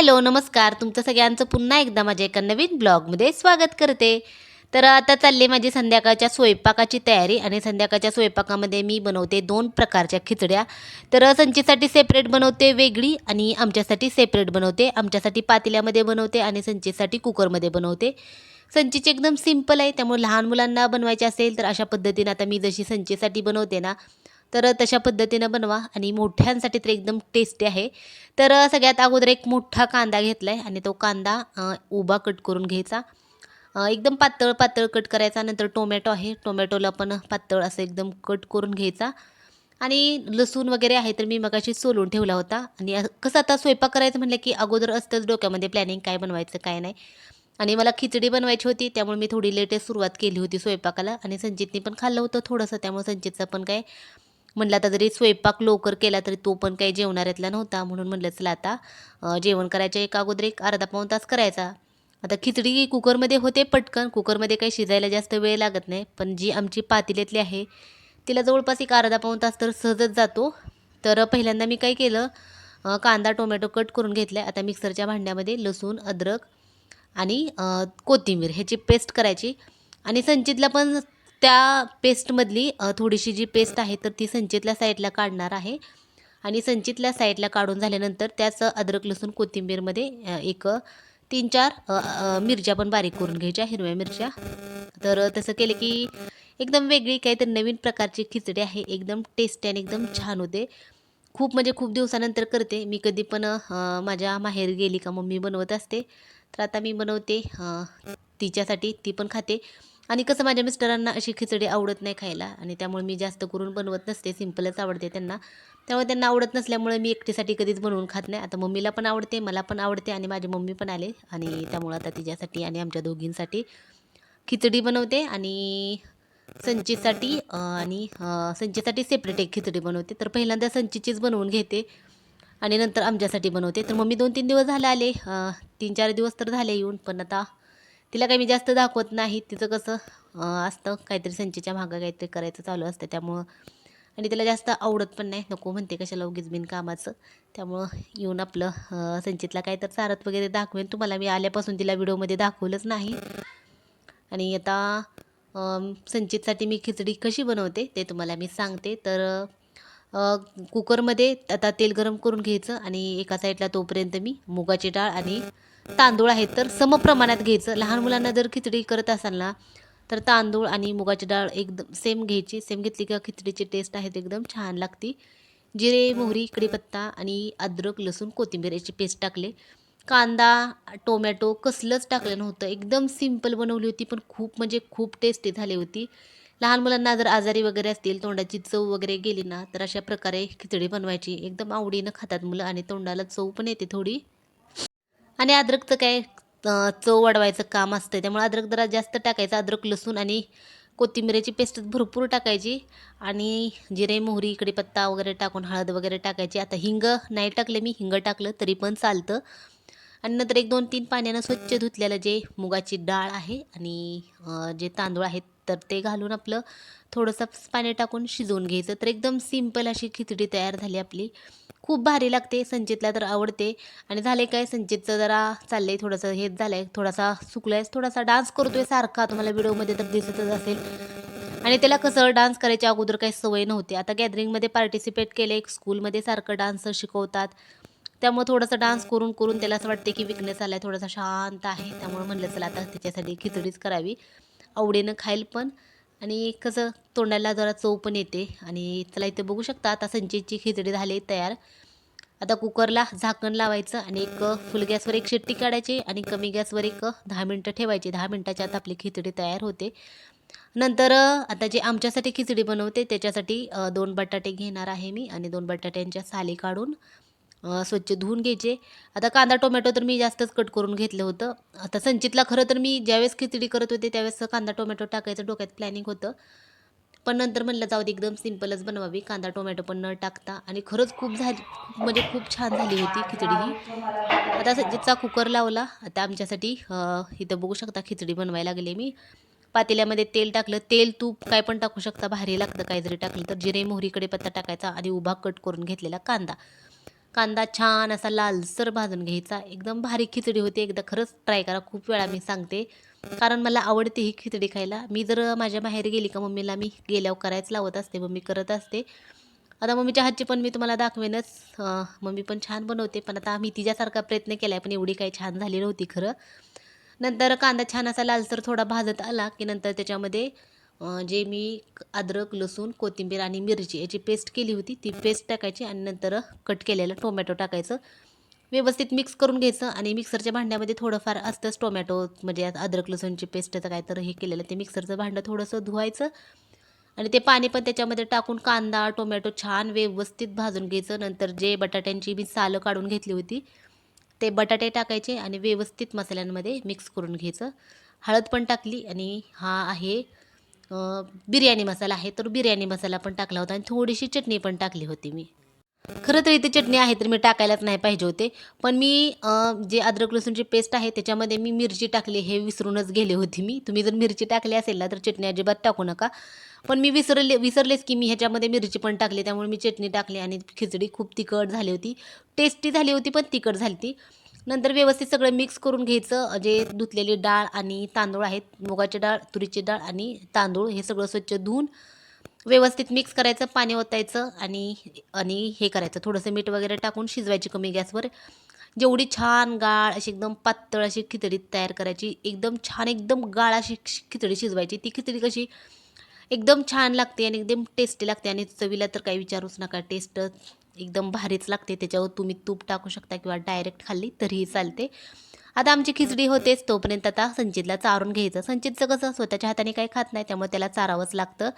Hello नमस्कार. तुमचं सगळ्यांचं पुन्हा एकदा माझ्या एका नवीन ब्लॉगमध्ये स्वागत करते. तर आता चालली माझी संध्याकाळच्या स्वयंपाकाची तयारी आणि संध्याकाळच्या स्वयंपाकामध्ये मी बनवते दोन प्रकारच्या खिचड्या. तर संचीसाठी सेपरेट बनवते वेगळी आणि आमच्यासाठी सेपरेट बनवते. आमच्यासाठी पातेल्यामध्ये बनवते आणि संचीसाठी कुकरमध्ये बनवते. संचीची एकदम सिंपल आहे त्यामुळे लहान मुलांना बनवायचे असेल तर अशा पद्धतीने आता मी जशी संचीसाठी बनवते ना तर तशा पद्धतीनं बनवा आणि मोठ्यांसाठी तर एकदम टेस्टी आहे. तर सगळ्यात अगोदर एक मोठा कांदा घेतला आहे आणि तो कांदा उभा कट करून घ्यायचा. एकदम पातळ पातळ कट करायचा. नंतर टोमॅटो आहे. टोमॅटोला पण पातळ असं एकदम कट करून घ्यायचा. आणि लसूण वगैरे आहे तर मी मगाशी सोलून ठेवला होता. आणि कसं आता स्वयंपाक करायचं म्हटलं की अगोदर असतंच डोक्यामध्ये प्लॅनिंग काय बनवायचं काय नाही. आणि मला खिचडी बनवायची होती. त्यामुळे मी थोडी लेटेस्ट सुरुवात केली होती स्वयंपाकाला. आणि संजितने पण खाल्लं होतं थोडंसं. त्यामुळे संचितचं पण काय म्हणलं आता जरी स्वयंपाक लवकर केला तरी तो पण काही जेवणाऱ्यातला नव्हता. म्हणून म्हणलं चला आता जेवण करायच्या एक अगोदर एक अर्धा पाऊण तास करायचा. आता खिचडी कुकरमध्ये होते पटकन कुकरमध्ये काही शिजायला जास्त वेळ लागत नाही पण जी आमची पातेल्यातली आहे तिला जवळपास एक अर्धा पाऊण तास तर सहजच जातो. तर पहिल्यांदा मी काय केलं कांदा टोमॅटो कट करून घेतला आता मिक्सरच्या भांड्यामध्ये लसूण अद्रक आणि कोथिंबीर ह्याची पेस्ट करायची. आणि संचितला पण त्या पेस्टमधली थोडीशी जी पेस्ट आहे तर ती संचितल्या साईडला काढणार आहे. आणि संचितल्या साईडला काढून झाल्यानंतर त्याच अद्रक लसूण कोथिंबीरमध्ये एक तीन चार मिरच्या पण बारीक करून घ्यायच्या हिरव्या मिरच्या. तर तसं केलं की एकदम वेगळी काहीतरी नवीन प्रकारची खिचडी आहे. एकदम टेस्टी आणि एकदम छान होते. खूप म्हणजे खूप दिवसानंतर करते. मी कधी पण माझ्या माहेर गेली का मम्मी बनवत असते तर आता मी बनवते तिच्यासाठी. ती पण खाते. आणि कसं माझ्या मिस्टरांना अशी खिचडी आवडत नाही खायला आणि त्यामुळे मी जास्त करून बनवत नसते सिम्पलच आवडते त्यांना. त्यामुळे त्यांना आवडत नसल्यामुळे मी एकटीसाठी कधीच बनवून खात नाही. आता मम्मीला पण आवडते मला पण आवडते आणि माझी मम्मी पण आले आणि त्यामुळं आता तिच्यासाठी आणि आमच्या दोघींसाठी खिचडी बनवते आणि संचीसाठी आणि संचीसाठी सेपरेट एक खिचडी बनवते. तर पहिल्यांदा संचीचीच बनवून घेते आणि नंतर आमच्यासाठी बनवते. तर मम्मी दोन तीन दिवस झाले आले तीन चार दिवस तर झाले येऊन पण आता तिला काही मी जास्त दाखवत नाही. तिचं कसं असतं काहीतरी संचीच्या मागं काहीतरी करायचं चालू असतं. त्यामुळं आणि तिला जास्त आवडत पण नाही. नको म्हणते कशाला उगीच बिन कामाचं. त्यामुळं येऊन आपलं संचितला काय तर चारत वगैरे दाखवेन. तुम्हाला मी आल्यापासून तिला व्हिडिओमध्ये दाखवलंच नाही. आणि आता संचितसाठी मी खिचडी कशी बनवते ते तुम्हाला मी सांगते. तर कुकरमध्ये आता तेल गरम करून घ्यायचं आणि एका साईडला तोपर्यंत मी मुगाची डाळ आणि तांदूळ आहेत तर समप्रमाणात घ्यायचं. लहान मुलांना जर खिचडी करत असाल ना तर तांदूळ आणि मुगाची डाळ एकदम सेम घ्यायची. सेम घेतली का खिचडीची टेस्ट आहे एकदम छान लागती. जिरे मोहरी कढीपत्ता आणि अद्रक लसूण कोथिंबीर याची पेस्ट टाकले. कांदा टोमॅटो कसलंच टाकलं नव्हतं. एकदम सिंपल बनवली होती पण खूप म्हणजे खूप टेस्टी झाली होती. लहान मुलांना जर आजारी वगैरे असतील तोंडाची चव वगैरे गेली ना तर अशा प्रकारे खिचडी बनवायची. एकदम आवडीनं खातात मुलं आणि तोंडाला चव पण येते थोडी. आणि अद्रकचं काय चव वाढवायचं काम असतं त्यामुळे अद्रक जरा जास्त टाकायचं. अद्रक लसूण आणि कोथिंबिरीची पेस्ट भरपूर टाकायची. आणि जिरे मोहरी कढीपत्ता वगैरे टाकून हळद वगैरे टाकायची. आता हिंग नाही टाकलं मी हिंग टाकलं तरी पण चालतं. आणि नंतर एक दोन तीन पाण्यानं स्वच्छ धुतलेलं जे मुगाची डाळ आहे आणि जे तांदूळ आहेत तर ते घालून आपलं थोडंसं पाणी टाकून शिजवून घ्यायचं. तर एकदम सिंपल अशी खिचडी तयार झाली आपली. खूप भारी लागते संचितला तर आवडते. आणि झाले काय संचितचं जरा चाललंय थोडंसं हेच झालंय थोडासा सुकलाय थोडासा डान्स करतोय सारखा. तुम्हाला व्हिडिओमध्ये तर दिसतच असेल. आणि त्याला कसं डान्स करायच्या अगोदर काही सवय नव्हती. आता गॅदरिंगमध्ये पार्टिसिपेट केले एक स्कूलमध्ये सारखं डान्स शिकवतात. त्यामुळे थोडंसं डान्स करून करून त्याला असं वाटते की विकनेस आलाय थोडासा शांत आहे. त्यामुळे म्हणलं चला आता त्याच्यासाठी खिचडीच करावी. आवडीनं खाईल पण. आणि कसं तोंडाला जरा चव पण येते आणि चला इथे बघू शकता आता संचेची खिचडी झाली तयार. आता कुकरला झाकण लावायचं आणि एक फुल गॅसवर एक शिट्टी काढायची आणि कमी गॅसवर एक दहा मिनटं ठेवायची. दहा मिनटाच्या आत आपली खिचडी तयार होते. नंतर आता जे आमच्यासाठी खिचडी बनवते त्याच्यासाठी दोन बटाटे घेणार आहे मी आणि दोन बटाट्यांच्या साली काढून स्वच्छ धुवून घ्यायचे. आता कांदा टोमॅटो तर मी जास्तच कट करून घेतलं होतं. आता संचितला खरं तर मी ज्यावेळेस खिचडी करत होते त्यावेळेस कांदा टोमॅटो टाकायचं डोक्यात प्लॅनिंग होतं. पण नंतर म्हणलं जाऊ दे एकदम सिम्पलच बनवावी. कांदा टोमॅटो पण न टाकता. आणि खरंच खूप झाली म्हणजे खूप छान झाली होती खिचडी ही. आता संचितचा कुकर लावला. आता आमच्यासाठी इथं बघू शकता खिचडी बनवायला लागले मी. पातेल्यामध्ये तेल टाकलं. तेल तूप काय पण टाकू शकता. भारी लागतं. काय जरी टाकलं तर जिरे मोहरीकडे पत्ता टाकायचा आणि उभा कट करून घेतलेला कांदा. कांदा छान असा लालसर भाजून घ्यायचा. एकदम भारी खिचडी होती. एकदा खरंच ट्राय करा. खूप वेळा मी सांगते. कारण मला आवडते ही खिचडी खायला. मी जर माझ्या बाहेर गेली का मम्मीला मी गेल्यावर करायच लावत असते. मम्मी करत असते. आता मम्मीच्या हातची पण मी तुम्हाला दाखवेनच. मम्मी पण छान बनवते. पण आता आम्ही तिच्यासारखा प्रयत्न केला आहे पण एवढी काही छान झाली नव्हती खरं. नंतर कांदा छान असा लालसर थोडा भाजत आला की नंतर त्याच्यामध्ये जे मी अद्रक लसूण कोथिंबीर आणि मिरची याची पेस्ट केली होती ती पेस्ट टाकायची आणि नंतर कट केलेलं टोमॅटो टाकायचं. व्यवस्थित मिक्स करून घ्यायचं आणि मिक्सरच्या भांड्यामध्ये थोडंफार असतंच टोमॅटो म्हणजे अद्रक लसूणची पेस्टचं काय तर हे केलेलं ते मिक्सरचं भांडं थोडंसं धुवायचं आणि ते पाणी पण त्याच्यामध्ये टाकून कांदा टोमॅटो छान व्यवस्थित भाजून घ्यायचं. नंतर जे बटाट्यांची मी सालं काढून घेतली होती ते बटाटे टाकायचे आणि व्यवस्थित मसाल्यांमध्ये मिक्स करून घ्यायचं. हळद पण टाकली आणि हा आहे बिर्याणी मसाला आहे तर बिर्याणी मसाला पण टाकला होता आणि थोडीशी चटणी पण टाकली होती मी. खरं तर इथे चटणी आहे तर मी टाकायलाच नाही पाहिजे होते. पण मी जे अद्रक लसूणची पेस्ट आहे त्याच्यामध्ये मी मिरची टाकली हे विसरूनच गेले होते मी. तुम्ही जर मिरची टाकली असेल ना तर चटणी अजिबात टाकू नका. पण मी विसरले विसरलेच की मी ह्याच्यामध्ये मिरची पण टाकली त्यामुळे मी चटणी टाकली आणि खिचडी खूप तिखट झाली होती. टेस्टी झाली होती पण तिखट झाली ती नंतर व्यवस्थित सगळं मिक्स करून घ्यायचं. जे धुतलेली डाळ आणि तांदूळ आहेत मुगाची डाळ तुरीची डाळ आणि तांदूळ हे सगळं स्वच्छ धुवून व्यवस्थित मिक्स करायचं पाणी ओतायचं आणि आणि हे करायचं. थोडंसं मीठ वगैरे टाकून शिजवायची कमी गॅसवर. जेवढी छान गाळ अशी एकदम पातळ अशी खिचडी तयार करायची. एकदम छान एकदम गाळ अशी खिचडी शिजवायची. ती खिचडी कशी एकदम छान लागते आणि एकदम टेस्टी लागते आणि चवीला तर काही विचारूच नका. टेस्ट एकदम भारीच लागते. त्याच्यावर तुम्ही तूप टाकू शकता किंवा डायरेक्ट खाल्ली तरीही चालते. आता आमची खिचडी होतेच तोपर्यंत आता संचितला चारून घ्यायचं. संचितचं कसं स्वतःच्या हाताने काही खात नाही त्यामुळे त्याला चारावंच लागतं.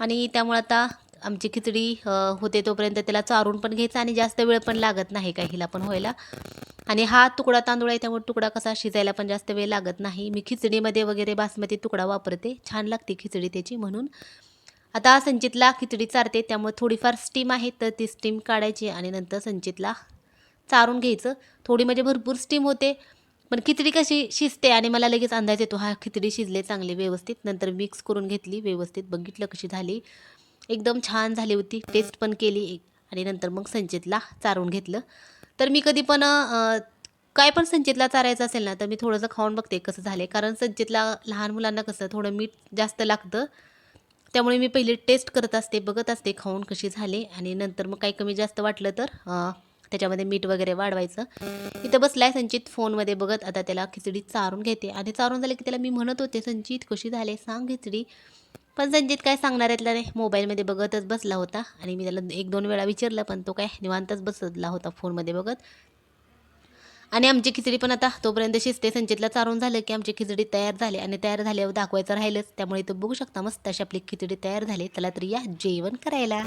आणि त्यामुळे आता आमची खिचडी होते तोपर्यंत त्याला चारून पण घ्यायचं आणि जास्त वेळ पण लागत नाही काही हिला पण व्हायला. आणि हा तुकडा तांदूळ आहे त्यामुळे तुकडा कसा शिजायला पण जास्त वेळ लागत नाही. मी खिचडीमध्ये वगैरे बासमती तुकडा वापरते. छान लागते खिचडी त्याची म्हणून. आता संचितला खिचडी चारते त्यामुळे थोडीफार स्टीम आहे तर ती स्टीम काढायची आणि नंतर संचितला चारून घ्यायचं. थोडी म्हणजे भरपूर स्टीम होते पण खिचडी कशी शिजते आणि मला लगेच अंदाज येतो हा खिचडी शिजले चांगली व्यवस्थित. नंतर मिक्स करून घेतली व्यवस्थित बघितलं कशी झाली. एकदम छान झाली होती टेस्ट पण केली आणि नंतर मग संचितला चारून घेतलं. तर मी कधी पण काय पण संचितला चारायचं असेल ना तर मी थोडंसं खाऊन बघते कसं झालं कारण संचितला लहान मुलांना कसं थोडं मीठ जास्त लागतं त्यामुळे मी पहिले टेस्ट करत असते बघत असते खाऊन कशी झाले आणि नंतर मग काही कमी जास्त वाटलं तर त्याच्यामध्ये मीठ वगैरे वाढवायचं. इथं बसलाय संचित फोनमध्ये बघत आता त्याला खिचडी चारून घेते. आणि चारून झाले की त्याला मी म्हणत होते संचित कशी झाले? सांग खिचडी. पण संचित काय सांगणार यातला नाही मोबाईलमध्ये बघतच बसला होता आणि मी त्याला एक दोन वेळा विचारलं पण तो काय निवांतच बसला होता फोनमध्ये बघत. आणि आमची खिचडी पण आता तोपर्यंत शिजते. संचितला चारून झालं की आमची खिचडी तयार झाली आणि तयार झाल्यावर दाखवायचं राहिलंच. त्यामुळे इथं बघू शकता मस्त अशी आपली खिचडी तयार झाली. त्याला तरी या जेवण करायला.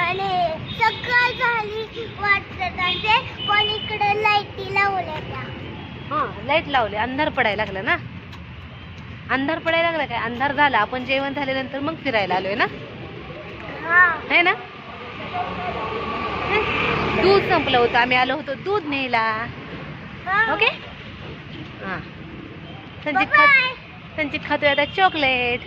आणि सकाळ झाली वाटत इकडे लाईटी लावल्या हां लाइट लावले अंधार पडायला लागला ना? अंधार पडायला लागला काय? अंधार झाला आपण जेवण झाल्यानंतर मग फिरायला आलोय ना? हा. ना? दूध संपलं होतं आम्ही आलो होतो दूध न्यायला. ओके? हां. संचित खात. संचित खातोय आता चॉकलेट.